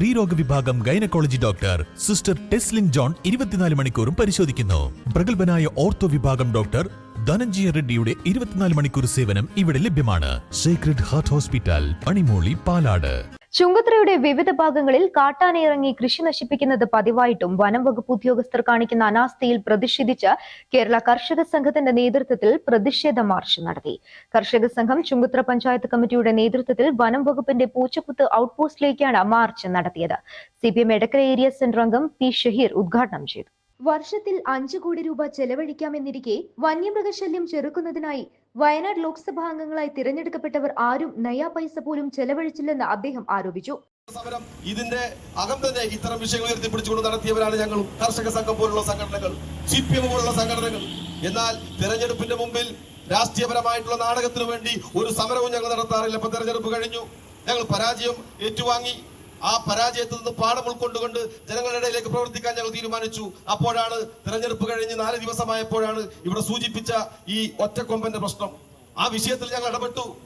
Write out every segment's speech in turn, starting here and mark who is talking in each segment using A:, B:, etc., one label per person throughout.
A: സ്ത്രീരോഗ വിഭാഗം gynaecology doctor sister Teslin John ഇരുപത്തിനാല് മണിക്കൂറും പരിശോധിക്കുന്നു. പ്രഗത്ഭനായ ഓർത്തോ വിഭാഗം ഡോക്ടർ ധനഞ്ജയ റെഡ്ഡിയുടെ ഇരുപത്തിനാല് മണിക്കൂർ സേവനം ഇവിടെ ലഭ്യമാണ്. സീക്രട്ട് ഹാർട്ട് ഹോസ്പിറ്റൽ പണിമൂളി പാലാട്.
B: ചുങ്കത്രയുടെ വിവിധ ഭാഗങ്ങളിൽ കാട്ടാനയിറങ്ങി കൃഷി നശിപ്പിക്കുന്നത് പതിവായിട്ടും വനം വകുപ്പ് ഉദ്യോഗസ്ഥർ കാണിക്കുന്ന അനാസ്ഥയിൽ പ്രതിഷേധിച്ച് കേരള കർഷക സംഘത്തിന്റെ നേതൃത്വത്തിൽ പ്രതിഷേധ മാർച്ച് നടത്തി. കർഷക സംഘം ചുങ്കുത്ര പഞ്ചായത്ത് കമ്മിറ്റിയുടെ നേതൃത്വത്തിൽ വനം വകുപ്പിന്റെ പൂച്ചക്കുത്ത് ഔട്ട്പോസ്റ്റിലേക്കാണ് മാർച്ച് നടത്തിയത്. C P M Edakkara area centre അംഗം പി ഷഹീർ ഉദ്ഘാടനം ചെയ്തു. വർഷത്തിൽ അഞ്ചു കോടി രൂപ ചെലവഴിക്കാമെന്നിരിക്കെ വന്യമൃഗശല്യം ചെറുക്കുന്നതിനായി വയനാട് ലോക്സഭാ അംഗങ്ങളായി തിരഞ്ഞെടുക്കപ്പെട്ടവർ ആരും നയാ പൈസ പോലും ചെലവഴിച്ചില്ലെന്ന് അദ്ദേഹം ആരോപിച്ചു.
C: സമരം ഇതിന്റെ അകം തന്നെ ഇത്തരം വിഷയങ്ങൾ ഉയർത്തിപ്പിടിച്ചുകൊണ്ട് നടത്തിയവരാണ് ഞങ്ങൾ കർഷക സംഘം പോലുള്ള സംഘടനകൾ സി പി എം പോലുള്ള സംഘടനകൾ. എന്നാൽ തെരഞ്ഞെടുപ്പിന്റെ മുമ്പിൽ രാഷ്ട്രീയപരമായിട്ടുള്ള നാടകത്തിനു വേണ്ടി ഒരു സമരവും ഞങ്ങൾ നടത്താറില്ല. ഇപ്പൊ തെരഞ്ഞെടുപ്പ് കഴിഞ്ഞു. ഞങ്ങൾ പരാജയം ഏറ്റുവാങ്ങി. ആ പരാജയത്തിൽ നിന്ന് പാഠം ഉൾക്കൊണ്ടുകൊണ്ട് ജനങ്ങളുടെ ഇടയിലേക്ക് പ്രവർത്തിക്കാൻ ഞങ്ങൾ തീരുമാനിച്ചു. അപ്പോഴാണ് തെരഞ്ഞെടുപ്പ് കഴിഞ്ഞ് നാല് ദിവസമായപ്പോഴാണ് ഇവിടെ സൂചിപ്പിച്ച ഈ ഒറ്റക്കൊമ്പന്റെ പ്രശ്നം. ആ വിഷയത്തിൽ ഞങ്ങൾ ഇടപെട്ടു.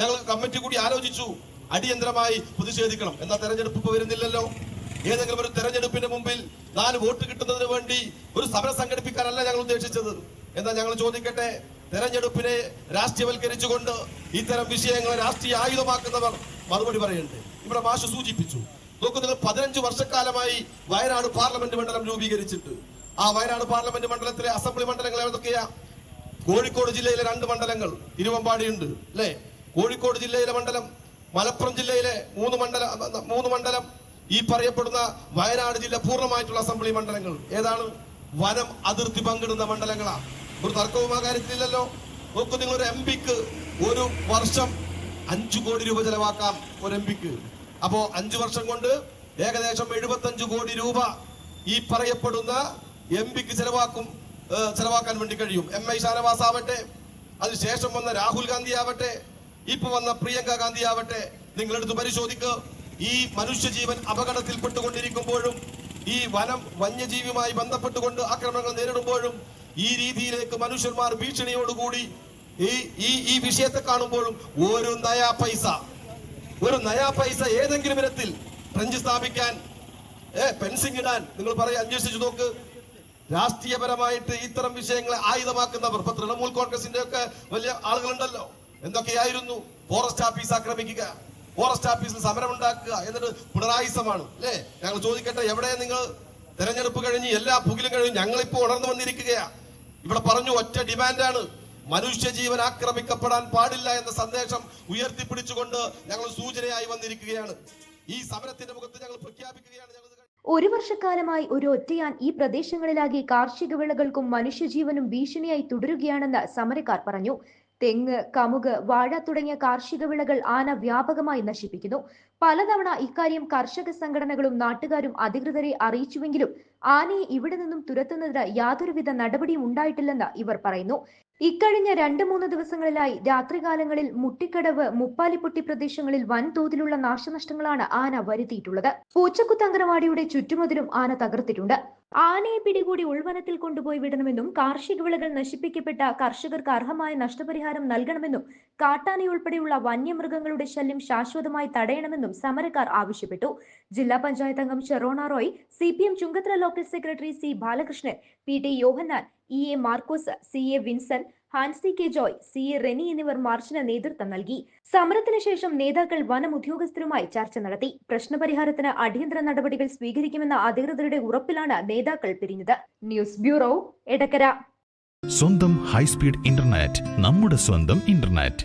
C: ഞങ്ങൾ കമ്മിറ്റി കൂടി ആലോചിച്ചു. അടിയന്തരമായി പ്രതിഷേധിക്കണം. എന്നാൽ തെരഞ്ഞെടുപ്പ് വരുന്നില്ലല്ലോ. ഏതെങ്കിലും ഒരു തെരഞ്ഞെടുപ്പിന് മുമ്പിൽ നാല് വോട്ട് കിട്ടുന്നതിന് വേണ്ടി ഒരു സമരം സംഘടിപ്പിക്കാനല്ല ഞങ്ങൾ ഉദ്ദേശിച്ചത്. എന്നാൽ ഞങ്ങൾ ചോദിക്കട്ടെ തെരഞ്ഞെടുപ്പിനെ രാഷ്ട്രീയവൽക്കരിച്ചുകൊണ്ട് ഇത്തരം വിഷയങ്ങളെ രാഷ്ട്രീയ ആയുധമാക്കുന്നവർ മറുപടി പറയണ്ടേ ഇവിടെ മാഷ് സൂചിപ്പിച്ചു. നോക്കൂ നിങ്ങൾ പതിനഞ്ച് വർഷക്കാലമായി വയനാട് പാർലമെന്റ് മണ്ഡലം രൂപീകരിച്ചിട്ട്. ആ വയനാട് പാർലമെന്റ് മണ്ഡലത്തിലെ അസംബ്ലി മണ്ഡലങ്ങൾ ഏതൊക്കെയാ? കോഴിക്കോട് ജില്ലയിലെ രണ്ട് മണ്ഡലങ്ങൾ തിരുവമ്പാടിയുണ്ട് അല്ലേ? കോഴിക്കോട് ജില്ലയിലെ മണ്ഡലം മലപ്പുറം ജില്ലയിലെ മൂന്ന് മണ്ഡല മൂന്ന് മണ്ഡലം ഈ പറയപ്പെടുന്ന വയനാട് ജില്ല പൂർണമായിട്ടുള്ള അസംബ്ലി മണ്ഡലങ്ങൾ ഏതാണ്? വനം അതിർത്തി പങ്കിടുന്ന മണ്ഡലങ്ങളാ. ഒരു തർക്കവും ആ കാര്യത്തിലില്ലല്ലോ നോക്കൂ നിങ്ങൾ ഒരു എം പിക്ക് ഒരു വർഷം അഞ്ചു കോടി രൂപ ചെലവാക്കാം ഒരു എം പിക്ക് അപ്പോ അഞ്ചു വർഷം കൊണ്ട് ഏകദേശം എഴുപത്തഞ്ചു കോടി രൂപ ഈ പറയപ്പെടുന്ന എം പിക്ക് ചെലവാക്കും ചെലവാക്കാൻ വേണ്ടി കഴിയും. എം ഐ ഷാനവാസ് ആവട്ടെ അതിനുശേഷം വന്ന രാഹുൽ ഗാന്ധി ആവട്ടെ ഇപ്പൊ വന്ന പ്രിയങ്ക ഗാന്ധി ആവട്ടെ നിങ്ങളെടുത്ത് പരിശോധിക്ക്. ഈ മനുഷ്യജീവൻ അപകടത്തിൽപ്പെട്ടുകൊണ്ടിരിക്കുമ്പോഴും ഈ വനം വന്യജീവിയുമായി ബന്ധപ്പെട്ടുകൊണ്ട് ആക്രമണങ്ങൾ നേരിടുമ്പോഴും ഈ രീതിയിലേക്ക് മനുഷ്യന്മാർ ഭീഷണിയോടുകൂടി ഈ ഈ ഈ വിഷയത്തെ കാണുമ്പോഴും ഒരു നയാ പൈസ. ഒരു നയാ പൈസ ഏതെങ്കിലും വിധത്തിൽ ഫ്രഞ്ച് സ്ഥാപിക്കാൻ ഏ പെൻസിങ് ഇടാൻ നിങ്ങൾ പറയാൻ അന്വേഷിച്ചു നോക്ക്. രാഷ്ട്രീയപരമായിട്ട് ഇത്തരം വിഷയങ്ങളെ ആയുധമാക്കുന്നവർ ഇപ്പൊ തൃണമൂൽ കോൺഗ്രസിന്റെ ഒക്കെ വലിയ ആളുകളുണ്ടല്ലോ. എന്തൊക്കെയായിരുന്നു? ഫോറസ്റ്റ് ഓഫീസ് ആക്രമിക്കുക ഫോറസ്റ്റ് ഓഫീസിൽ സമരം ഉണ്ടാക്കുക എന്നിട്ട് പിണറായിസമാണ് അല്ലേ? ഞങ്ങൾ ചോദിക്കട്ടെ എവിടെ നിങ്ങൾ? തെരഞ്ഞെടുപ്പ് കഴിഞ്ഞ് എല്ലാ പുകിലും കഴിഞ്ഞ് ഞങ്ങളിപ്പോ ഉണർന്നു വന്നിരിക്കുകയാ. ഇവിടെ പറഞ്ഞു ഒറ്റ ഡിമാൻഡാണ്. മനുഷ്യജീവൻ ആക്രമിക്കപ്പെടാൻ പാടില്ല എന്ന സന്ദേശം ഉയർത്തിപ്പിടിച്ചുകൊണ്ട് ഞങ്ങൾ സൂചനയായി വന്നിരിക്കുകയാണ്. ഈ സമരത്തിന്റെ മുഖത്ത് ഞങ്ങൾ പ്രഖ്യാപിക്കുകയാണ്.
B: ഒരു വർഷക്കാലമായി ഒരു ഒറ്റയാൻ ഈ പ്രദേശങ്ങളിലാകെ കാർഷിക വിളകൾക്കും മനുഷ്യജീവനും ഭീഷണിയായി തുടരുകയാണെന്ന് സമരക്കാർ പറഞ്ഞു. തെങ്ങ് കമുക് വാഴ തുടങ്ങിയ കാർഷിക വിളകൾ ആന വ്യാപകമായി നശിപ്പിക്കുന്നു. പലതവണ ഇക്കാര്യം കർഷക സംഘടനകളും നാട്ടുകാരും അധികൃതരെ അറിയിച്ചുവെങ്കിലും ആനയെ ഇവിടെ നിന്നും തുരത്തുന്നതിന് യാതൊരുവിധ നടപടിയും ഉണ്ടായിട്ടില്ലെന്ന് ഇവർ പറയുന്നു. ഇക്കഴിഞ്ഞ രണ്ട് മൂന്ന് ദിവസങ്ങളിലായി രാത്രികാലങ്ങളിൽ മുട്ടിക്കടവ് മുപ്പാലിപ്പൊട്ടി പ്രദേശങ്ങളിൽ വൻതോതിലുള്ള നാശനഷ്ടങ്ങളാണ് ആന വരുത്തിയിട്ടുള്ളത്. പൂച്ചക്കുത്ത് അങ്കണവാടിയുടെ ചുറ്റുമതിലും ആന തകർത്തിട്ടുണ്ട്. ആനയെ പിടികൂടി ഉൾവനത്തിൽ കൊണ്ടുപോയി വിടണമെന്നും കാർഷിക വിളകൾ നശിപ്പിക്കപ്പെട്ട കർഷകർക്ക് അർഹമായ നഷ്ടപരിഹാരം നൽകണമെന്നും കാട്ടാനയുൾപ്പെടെയുള്ള വന്യമൃഗങ്ങളുടെ ശല്യം ശാശ്വതമായി തടയണമെന്നും സമരക്കാർ ആവശ്യപ്പെട്ടു. ജില്ലാ പഞ്ചായത്ത് അംഗം Sherona Roy C P M Chungathara local secretary C Balakrishnan P T Yohannan E A Markose C A Vinson Hansi K Joy C A Reni എന്നിവർ മാർച്ചിന് നേതൃത്വം നൽകി. സമരത്തിന് ശേഷം നേതാക്കൾ വനം ഉദ്യോഗസ്ഥരുമായി ചർച്ച നടത്തി. പ്രശ്നപരിഹാരത്തിന് അടിയന്തര നടപടികൾ സ്വീകരിക്കുമെന്ന അധികൃതരുടെ ഉറപ്പിലാണ് നേതാക്കൾ പിരിഞ്ഞത്. News bureau Edakkara.
A: സ്വന്തം ഹൈസ്പീഡ് ഇന്റർനെറ്റ് നമ്മുടെ സ്വന്തം ഇന്റർനെറ്റ്.